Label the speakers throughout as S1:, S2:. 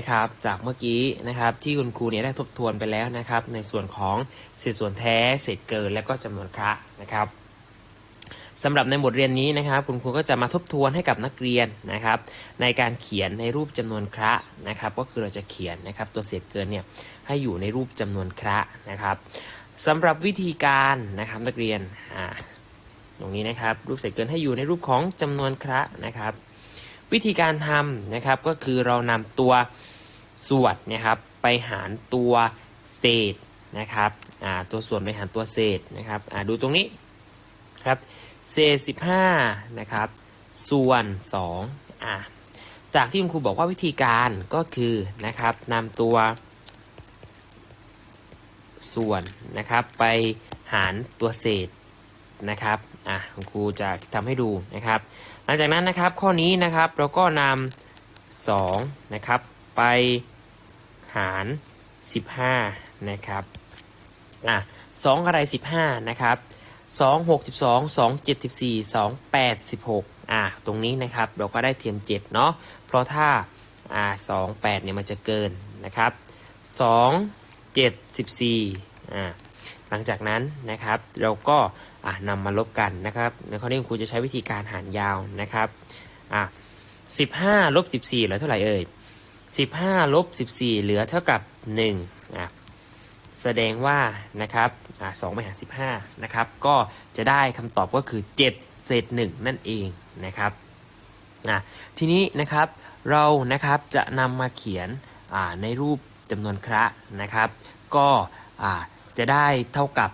S1: นะครับ จากเมื่อกี้นะครับที่คุณครูเนี่ยได้ทบทวนไปแล้วนะครับ ในส่วนของเศษส่วนแท้เศษเกินและก็จำนวนคระนะครับสำหรับในบทเรียนนี้นะครับ คุณครูก็จะมาทบทวนให้กับนักเรียนนะครับ ในการเขียนในรูปจำนวนคระนะครับ ก็คือเราจะเขียนนะครับ ตัวเศษเกินเนี่ยให้อยู่ในรูปจำนวนคระนะครับสำหรับวิธีการนะครับนักเรียนอ่าตรงนี้นะครับ รูปเศษเกินให้อยู่ในรูปของจำนวนคระนะครับ วิธีการทำนะครับก็คือเรานำตัวส่วนนะครับไปหารตัวเศษนะครับตัวส่วนไปหารตัวเศษนะครับดูตรงนี้ครับเศษ15นะครับส่วน2อ่าจากที่คุณครูบอกว่าวิธีการก็คือนะครับนำตัวส่วนนะครับไปหารตัวเศษ นะครับอะคุณครูจะทำให้ดูนะครับ หลังจากนั้นนะครับข้อนี้นะครับเราก็นำ2นะครับไปหาร 15นะครับอะ2องอะไร 15นะครับ2 62 2 74 2 8 16อะตรงนี้นะครับเราก็ได้เทียม 7 เนาะเพราะถ้าอ่า2 8เนี่ยมันจะเกินนะครับ2 7 14อ่าหลังจากนั้นนะครับเราก็ นำมาลบกันนะครับในข้อนี้คุณครูจะใช้วิธีการหารยาวนะครับอะ15ลบ14เหลือเท่าไหร่เอ่ย15ลบ14เหลือเท่ากับ1อะแสดงว่านะครับอะ2ไปหาร15นะครับ ก็จะได้คำตอบก็คือ7เศษ1นั่นเองนะครับอะทีนี้นะครับเรานะครับจะนำมาเขียนอ่าในรูปจำนวนคระนะครับ ก็อ่าจะได้เท่ากับ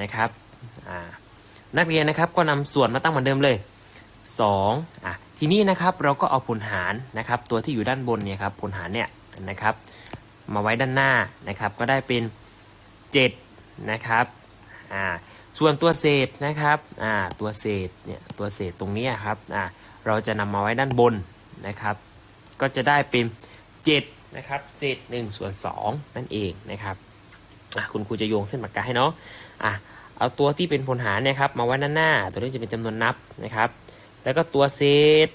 S1: นะครับอ่า นักเรียนนะครับก็นำส่วนมาตั้งเหมือนเดิมเลย2อะทีนี้นะครับเราก็เอาผลหารนะครับตัวที่อยู่ด้านบนเนี่ยครับผลหารเนี่ยนะครับมาไว้ด้านหน้านะครับก็ได้เป็น 7 นะครับอ่าส่วนตัวเศษนะครับอ่าตัวเศษเนี่ยตัวเศษตรงนี้ครับอ่าเราจะนำมาไว้ด้านบนนะครับ ก็จะได้เป็น 7 นะครับเศษ1ส่วน2นั่นเองนะครับอะคุณครูจะโยงเส้นปากกาให้เนาะอะ เอาตัวที่เป็นผลหารเนี่ยครับ มาไว้ด้านหน้า ตัวนี้จะเป็นจำนวนนับนะครับ แล้วก็ตัวเศษ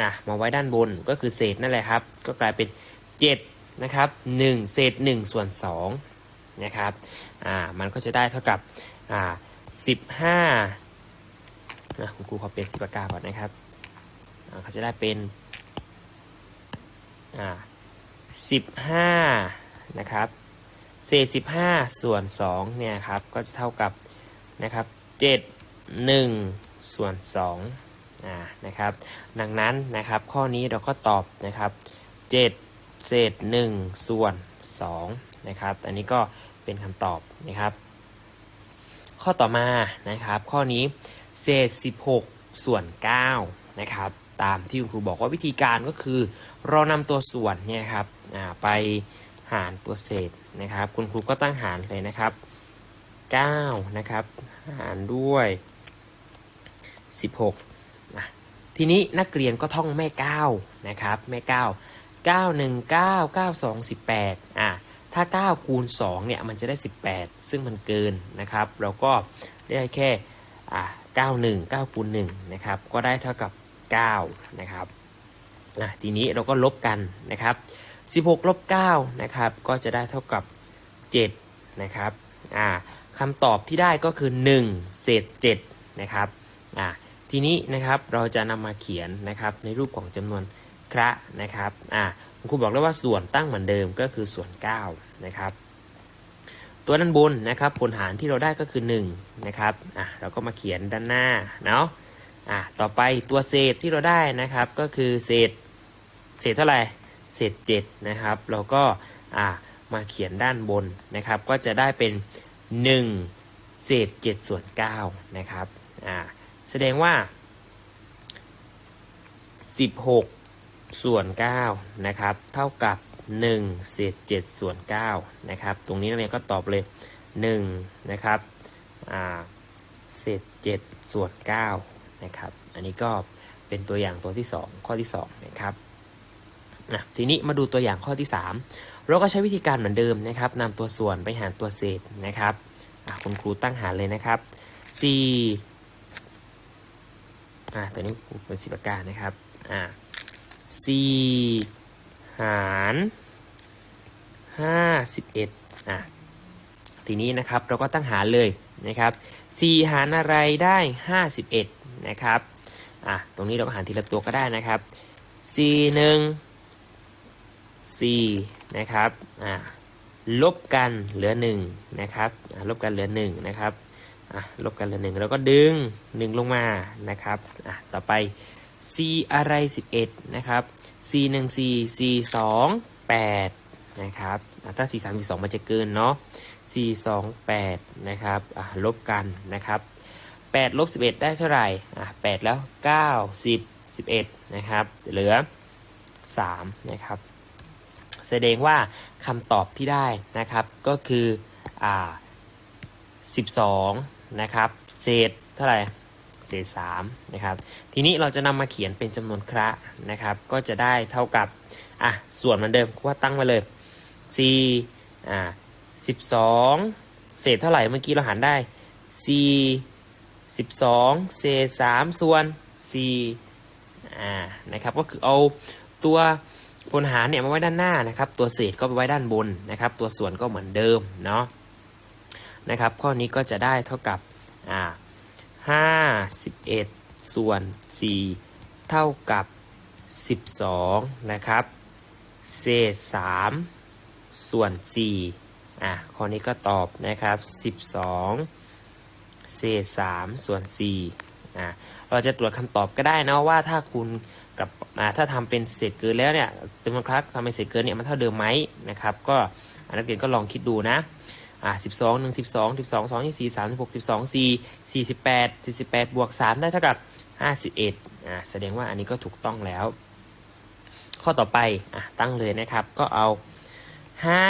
S1: อะมาไว้ด้านบนก็คือเศษนั่นแหละครับ ก็กลายเป็น 7 นะครับ 1 เศษ 1 ส่วน2นะครับอ่ามันก็จะได้เท่ากับอ่า15นะคุณครูขอเป็นสิบปากกาก่อนนะครับอ่าเขาจะได้เป็นอ่า15นะครับ เศษ15ส่วน 2 เนี่ยครับ ก็จะเท่ากับนะครับ7 1 ส่วน2อ่านะครับ ดังนั้นนะครับข้อนี้เราก็ตอบนะครับ 7 เศษ 1 ส่วน 2 นะครับ อันนี้ก็เป็นคำตอบนะครับ ข้อต่อมานะครับ ข้อนี้เศษ 16 ส่วน 9 นะครับ ตามที่คุณครูบอกว่าวิธีการก็คือ เรานำตัวส่วนเนี่ยครับไปหารตัวเศษ นะครับ คุณครูก็ตั้งหารเลยนะครับ9นะครับหารด้วย 16นะทีนี้นักเรียนก็ท่องแม่9นะครับแม่9 9 1 9 9 2 18อะถ้า 9 คูณ2เนี่ยมันจะได้ 18 ซึ่งมันเกินนะครับ เราก็ได้แค่อะ9 1 9คูณ1นะครับก็ได้เท่ากับ9นะครับอะทีนี้เราก็ลบกันนะครับ 16ลบ9นะครับก็จะได้เท่ากับ 7 นะครับอ่าคำตอบที่ได้ก็คือ 1 เศษ7นะครับอ่าทีนี้นะครับเราจะนำมาเขียนนะครับในรูปของจำนวนคระนะครับอ่าคุณครูบอกแล้วว่าส่วนตั้งเหมือนเดิมก็คือส่วน9นะครับตัวด้านบนนะครับผลหารที่เราได้ก็คือ1นะครับอ่าเราก็มาเขียนด้านหน้าเนาะอ่าต่อไปตัวเศษที่เราได้นะครับก็คือเศษเศษเท่าไหร่ เศษ7นะครับเราก็มาเขียนด้านบนนะครับ ก็จะได้เป็น 1 เศษ7ส่วน9นะครับแสดงว่า 16 ส่วน9นะครับเท่ากับ 1 เศษ7ส่วน9นะครับตรงนี้นักเรียนก็ตอบเลย1นะครับเศษ7ส่วน9นะครับอันนี้ก็เป็นตัวอย่างตัวที่ 2 ข้อที่ 2 นะครับ อะทีนี้มาดูตัวอย่างข้อที่ 3 เราก็ใช้วิธีการเหมือนเดิมนะครับนำตัวส่วนไปหารตัวเศษนะครับคุณครูตั้งหารเลยนะครับ4อะตัวนี้เป็นสิบประการนะครับอะ4หารห้าสิบเอ็ดอะทีนี้นะครับเราก็ตั้งหารเลยนะครับ4หารอะไรได้ 51นะครับอะตรงนี้เราก็หารทีละตัวก็ได้นะครับ4 1 4นะครับลบกันเหลือ1นะครับลบกันเหลือ1นะครับลบกันเหลือ1แล้วก็ดึง 1 ลงมานะครับต่อไป c อะไร 11 นะครับ c 1 4 c 2 8นะครับอะถ้า 4 3 4 2มันจะเกินเนาะ4 2 8นะครับลบกันนะครับ8ลบ11 ได้เท่าไหร่8แล้ว 9 10 11นะครับเหลือ3นะครับ แสดงว่าคำตอบที่ได้นะครับก็คืออ่า12 นะครับ เศษเท่าไหร่เศษ3นะครับ ทีนี้เราจะนำมาเขียนเป็นจำนวนคระนะครับ ก็จะได้เท่ากับอะส่วนเหมือนเดิมว่าตั้งมาเลย4อ่า12 เศษเท่าไหร่เมื่อกี้เราหารได้ 4 12 เศษ3ส่วน4อ่านะครับก็คือเอาตัว พลหารเนี่ยมาไว้ด้านหน้านะครับ ตัวเศษก็ไปไว้ด้านบนนะครับ ตัวส่วนก็เหมือนเดิมเนาะนะครับ ข้อนี้ก็จะได้เท่ากับอ่า51ส่วน4เท่ากับ 12 นะครับ เศษ 3 ส่วน 4 อะ ข้อนี้ก็ตอบนะครับ 12 เศษ 3 ส่วน 4 อะ เราจะตรวจคำตอบก็ได้นะว่าถ้าคุณ กับถ้าทำเป็นเศษเกินแล้วเนี่ยจำนวนครั้งทำเป็นเศษเกินเนี่ยมันเท่าเดิมไหมนะครับก็อ่านักเรียนก็ลองคิดดูนะอ่าสิบสองหนึ่งสิบสองสิบสองสองยี่สี่สามสิบหกสิบสองสี่สี่สิบแปดสี่สิบแปดบวกสามได้เท่ากับห้าสิบเอ็ดอ่าแสดงว่าอันนี้ก็ถูกต้องแล้ว ข้อต่อไปอะตั้งเลยนะครับก็เอาห้า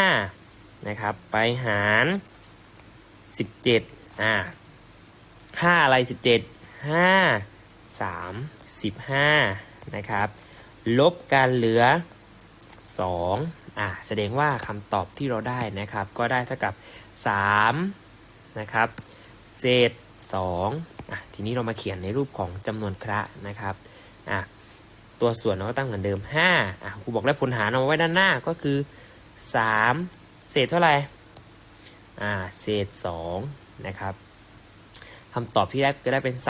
S1: นะครับไปหารสิบเจ็ดอ่าห้าอะไรสิบเจ็ดห้าสามสิบห้า นะครับ ลบกันเหลือสองอ่าแสดงว่าคำตอบที่เราได้นะครับ ก็ได้เท่ากับ 3 นะครับ เศษ2อะทีนี้เรามาเขียนในรูปของจำนวนคระนะครับอะตัวส่วนเราก็ตั้งเหมือนเดิม5อะครูบอกแล้วผลหารเอาไว้ด้านหน้าก็คือ 3 เศษเท่าไหร่อ่าเศษ2นะครับคำตอบที่ได้ก็ได้เป็น